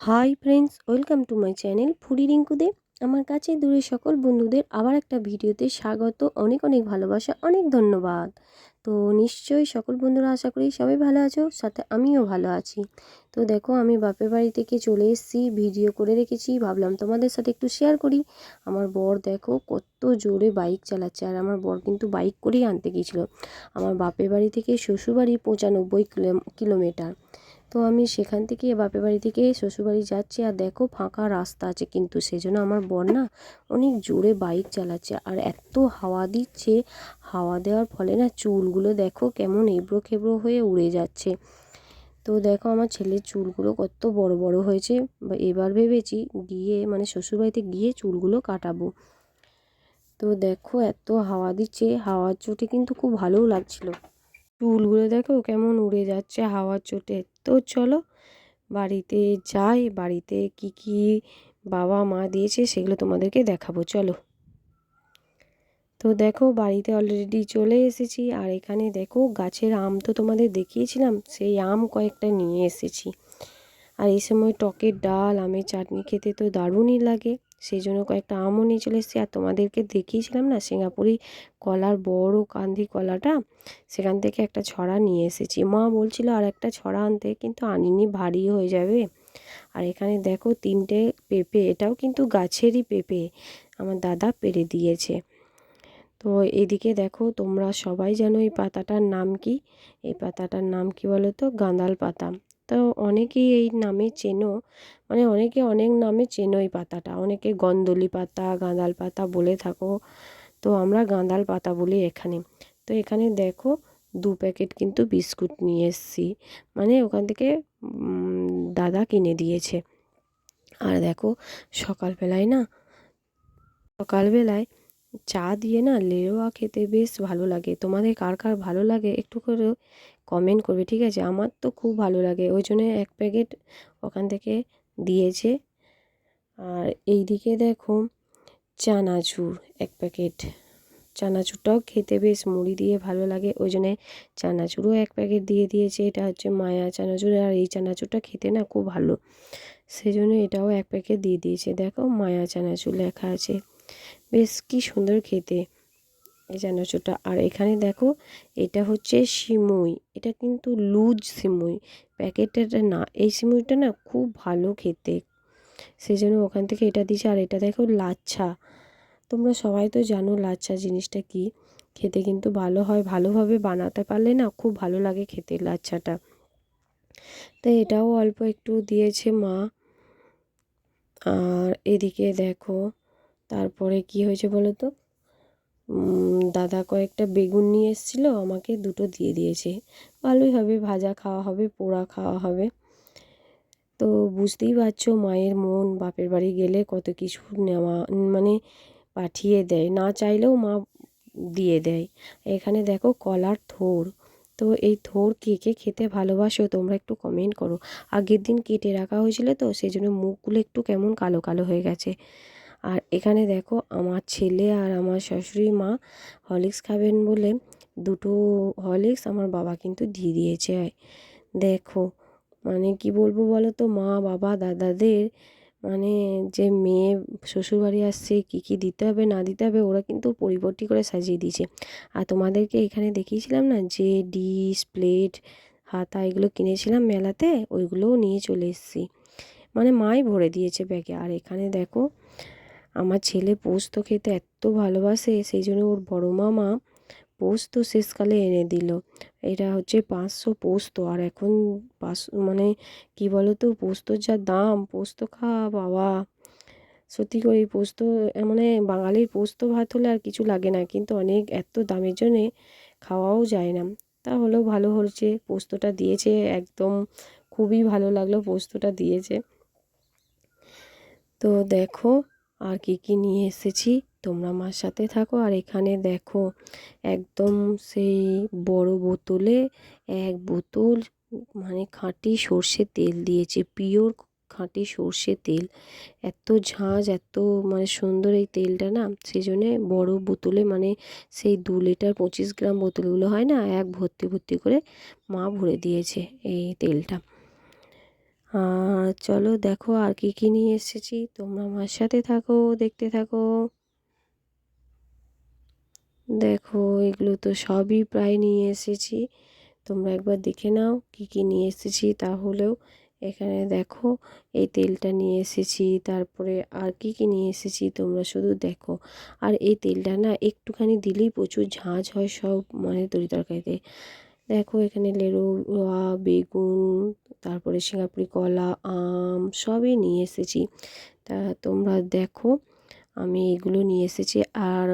Hi friends, welcome to my channel foodie রিঙ্কুদে আমার কাছে দূরের সকল বন্ধুদের আবার একটা ভিডিওতে স্বাগত, অনেক অনেক ভালোবাসা, অনেক ধন্যবাদ। তো নিশ্চয়ই সকল বন্ধুরা আশা করি সবাই ভালো আছো, সাথে আমিও ভালো আছি। তো দেখো, আমি বাপের বাড়ি থেকে চলে এসেছি, ভিডিও করে রেখেছি, ভাবলাম তোমাদের সাথে একটু শেয়ার করি। আমার বর দেখো কত জোরে বাইক চালাচ্ছে, আর আমার বর কিন্তু বাইক করেই আনতে গিয়েছিল। আমার বাপের বাড়ি থেকে শ্বশুরবাড়ি পঁচানব্বই কিলোমিটার। তো আমি সেখান থেকে বাপের বাড়ি থেকে শ্বশুরবাড়ি যাচ্ছি আর দেখো ফাঁকা রাস্তা আছে কিন্তু সেজন্য আমার বর না অনেক জোরে বাইক চালাচ্ছে আর এত হাওয়া দিচ্ছে। হাওয়া দেওয়ার ফলে না চুলগুলো দেখো কেমন এবড়ো খেবড়ো হয়ে উড়ে যাচ্ছে। তো দেখো আমার ছেলের চুলগুলো কত বড় বড় হয়েছে। এবার ভেবেছি গিয়ে মানে শ্বশুরবাড়িতে গিয়ে চুলগুলো কাটাবো। তো দেখো এত হাওয়া দিচ্ছে। হাওয়ার চোটে কিন্তু খুব ভালোও লাগছিল। চুলগুলো দেখো কেমন উড়ে যাচ্ছে হাওয়ার চোটে। তো চলো, বাড়িতে যাই, বাড়িতে কি কি বাবা মা দিয়েছে সেগুলো তোমাদেরকে দেখাবো, চলো। তো দেখো, বাড়িতে অলরেডি চলে এসেছি, আর এখানে দেখো গাছের আম তো তোমাদের দেখিয়েছিলাম, সেই আম কয়েকটা নিয়ে এসেছি। আর এই সময় টকের ডাল, আমের চাটনি খেতে তো দারুণই লাগে। সেই জন্য কয়েকটা আমও নিয়ে চলে এসেছি। আর তোমাদেরকে দেখিয়েছিলাম না, সিঙ্গাপুরি কলার, বড় কান্দি কলাটা, সেখান থেকে একটা ছড়া নিয়ে এসেছি। মা বলছিল আর একটা ছড়া আনতে, কিন্তু আনিনি, ভারী হয়ে যাবে। আর এখানে দেখো, তিনটে পেঁপে, এটাও কিন্তু গাছেরই পেঁপে, আমার দাদা পেরে দিয়েছে। তো এদিকে দেখো, তোমরা সবাই জানো এই পাতাটার নাম কি? এই পাতাটার নাম কি বলো তো গাঁদাল পাতা। তো অনেকেই এই নামে চেনো। মানে অনেকে অনেক নামে চেনো এই পাতাটা। অনেকে গন্দলি পাতা, গাঁদাল পাতা বলে থাকো। তো আমরা গাঁদাল পাতা বলি এখানে। তো এখানে দেখো দু প্যাকেট কিন্তু বিস্কুট নিয়ে এসছি। মানে ওখান থেকে দাদা কিনে দিয়েছে। আর দেখো সকালবেলায় না, সকালবেলায় চা দিয়ে না লেরোয়া খেতে বেশ ভালো লাগে। তোমাদের কার কার ভালো লাগে একটু করে কমেন্ট করবে, ঠিক আছে? আমার তো খুব ভালো লাগে। ওই জন্য এক প্যাকেট ওখান থেকে দিয়েছে। আর এই দিকে দেখো চানাচুর, এক প্যাকেট। চানাচুরটাও খেতে বেশ মুড়ি দিয়ে ভালো লাগে। ওই জন্যে চানাচুরও এক প্যাকেট দিয়ে দিয়েছে। এটা হচ্ছে মায়া চানাচুর আর এই চানাচুরটা খেতে না খুব ভালো। সেই জন্য এটাও এক প্যাকেট দিয়ে দিয়েছে। দেখো মায়া চানাচুর লেখা আছে। বেশ কি সুন্দর খেতে। এই চানাচুরটা আর এখানে দেখো, এটা হচ্ছে সিমুই। এটা কিন্তু লুজ সিমুই। প্যাকেটের না, এই সিমুইটা না খুব ভালো খেতে। সেই জন্য ওখান থেকে এটা দিয়েছে। আর এটা দেখো লাচ্ছা। তোমরা সবাই তো জানো লাচ্ছা জিনিসটা কি। খেতে কিন্তু ভালো হয়। ভালোভাবে বানাতে পারলে না খুব ভালো লাগে খেতে লাচ্ছাটা। তো এটাও অল্প একটু দিয়েছে মা। আর এদিকে দেখো তারপরে কি হয়েছে বলো তো দাদা কয়েকটা বেগুন নিয়ে এসেছিল, আমাকে দুটো দিয়ে দিয়েছে। ভালোই হবে, ভাজা খাওয়া হবে, পোড়া খাওয়া হবে। তো বুঝতেই পারছ, মায়ের মন, বাপের বাড়ি গেলে কত কিছু নেওয়া মানে পাঠিয়ে দেয়। না চাইলেও মা দিয়ে দেয়। এখানে দেখো কলার থোর। তো এই থোর কে কে খেতে ভালোবাসো তোমরা একটু কমেন্ট করো। আগের দিন কেটে রাখা হয়েছিল তো সেই জন্য মুখগুলো একটু কেমন কালো কালো হয়ে গেছে। আর এখানে দেখো আমার ছেলে আর আমার শাশুড়ি মা হরলিক্স খাবেন বলে দুটো হরলিক্স আমার বাবা কিন্তু দিয়ে দিয়েছে। দেখো মানে কি বলব বলো তো, মা, বাবা, দাদাদের মানে যে মেয়ে শ্বশুরবাড়ি আসছে, কী কী দিতে হবে, না দিতে হবে, ওরা কিন্তু পরিবর্তী করে সাজিয়ে দিয়েছে। আর তোমাদেরকে এখানে দেখিয়েছিলাম না, যে ডিস প্লেট, হাতা এগুলো কিনেছিলাম মেলাতে, ওইগুলোও নিয়ে চলে এসেছি। মানে মাই ভরে দিয়েছে ব্যাগে। আর এখানে দেখো আমার ছেলে পোস্ত খেতে এত ভালোবাসে, সেই জন্য ওর বড় মামা পোস্ত শেষকালে এনে দিল। এটা হচ্ছে পাঁচশো পোস্ত। আর এখন পাঁচ মানে কি বলো তো পোস্তর যা দাম, পোস্ত খাওয়া বাবা। সত্যি করে পোস্ত মানে বাঙালির পোস্ত ভাত হলে আর কিছু লাগে না, কিন্তু অনেক এত দামের জন্যে খাওয়াও যায় না। তা হলেও ভালো হচ্ছে, পোস্তটা দিয়েছে, একদম খুবই ভালো লাগল পোস্তটা দিয়েছে। তো দেখো আর কি কি নিয়ে এসেছি? তোমরা আমার সাথে থাকো। আর এখানে দেখো, একদম সেই বড় বোতলে এক বোতল মানে খাঁটি সর্ষে তেল দিয়েছে, পিওর খাঁটি সর্ষে তেল। এত ঝাঁঝ এত মানে সুন্দর এই তেলটা না সেই জন্যে বড়ো বোতলে মানে সেই দু লিটার পঁচিশ গ্রাম বোতলগুলো হয় না, এক ভর্তি ভর্তি করে মা ভরে দিয়েছে এই তেলটা। আর চলো দেখো আর কি কি নিয়ে এসেছি। তোমরা আমার সাথে থাকো, দেখতে থাকো। দেখো, এগুলো তো সবই প্রায় নিয়ে এসেছি। তোমরা একবার দেখে নাও কি কি নিয়ে এসেছি তাহলেও। এখানে দেখো, এই তেলটা নিয়ে এসেছি, তারপরে আর কি কি নিয়ে এসেছি তোমরা শুধু দেখো। আর এই তেলটা না একটুখানি দিলেই প্রচুর ঝাঁঝ হয় সব মানে তরি তরকারিতে। দেখো এখানে লেরুয়া বেগুন, তারপরে সিঙ্গাপুরি কলা, আম সবই নিয়ে এসেছি। তা তোমরা দেখো, আমি এগুলো নিয়ে এসেছি। আর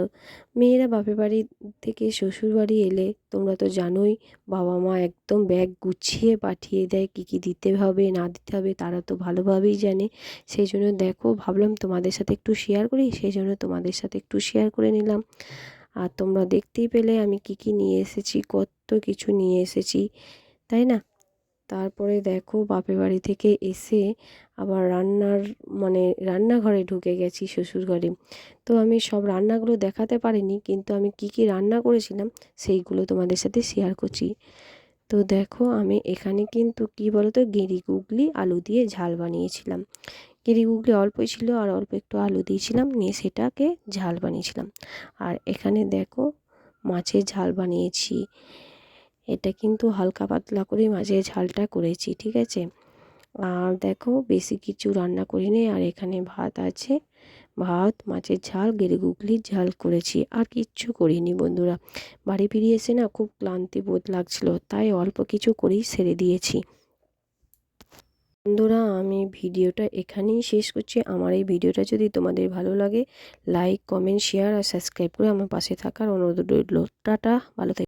মেয়েরা বাপের বাড়ি থেকে শ্বশুর বাড়ি এলে তোমরা তো জানোই, বাবা মা একদম ব্যাগ গুছিয়ে পাঠিয়ে দেয় কী কী দিতে হবে, না দিতে হবে, তারা তো ভালোভাবেই জানে। সেই জন্য দেখো, ভাবলাম তোমাদের সাথে একটু শেয়ার করি, সেই জন্য তোমাদের সাথে একটু শেয়ার করে নিলাম। আর তোমরা দেখতেই পেলে আমি কি কি নিয়ে এসেছি, কত কিছু নিয়ে এসেছি, তাই না? তারপরে দেখো বাপের বাড়ি থেকে এসে আবার রান্নার মানে রান্নাঘরে ঢুকে গেছি শ্বশুর ঘরে তো আমি সব রান্নাগুলো দেখাতে পারিনি, কিন্তু আমি কি কি রান্না করেছিলাম সেইগুলো তোমাদের সাথে শেয়ার করছি। তো দেখো আমি এখানে কিন্তু কি বলতো, গেঁড়ি, গুগলি, আলু দিয়ে ঝাল বানিয়েছিলাম। গেঁড়ি, গুগলি অল্পই ছিল আর অল্প একটু আলু দিয়েছিলাম, নিয়ে সেটাকে ঝাল বানিয়েছিলাম। আর এখানে দেখো মাছের ঝাল বানিয়েছি। এটা কিন্তু হালকা পাতলা করে মাছের ঝালটা করেছি, ঠিক আছে? আর দেখো, বেশি কিছু রান্না করিনি, আর এখানে ভাত আছে। ভাত, মাছের ঝাল গেড়ে গুগলির ঝাল করেছি, আর কিচ্ছু করিনি বন্ধুরা। বাড়ি ফিরে এসে না খুব ক্লান্তি বোধ লাগছিল, তাই অল্প কিছু করেই সেরে দিয়েছি। বন্ধুরা, আমি ভিডিওটা এখানেই শেষ করছি। আমার এই ভিডিওটা যদি তোমাদের ভালো লাগে, লাইক, কমেন্ট, শেয়ার আর সাবস্ক্রাইব করে আমার পাশে থাকার অনুরোধ রইল। টাটা, ভালো থেকে।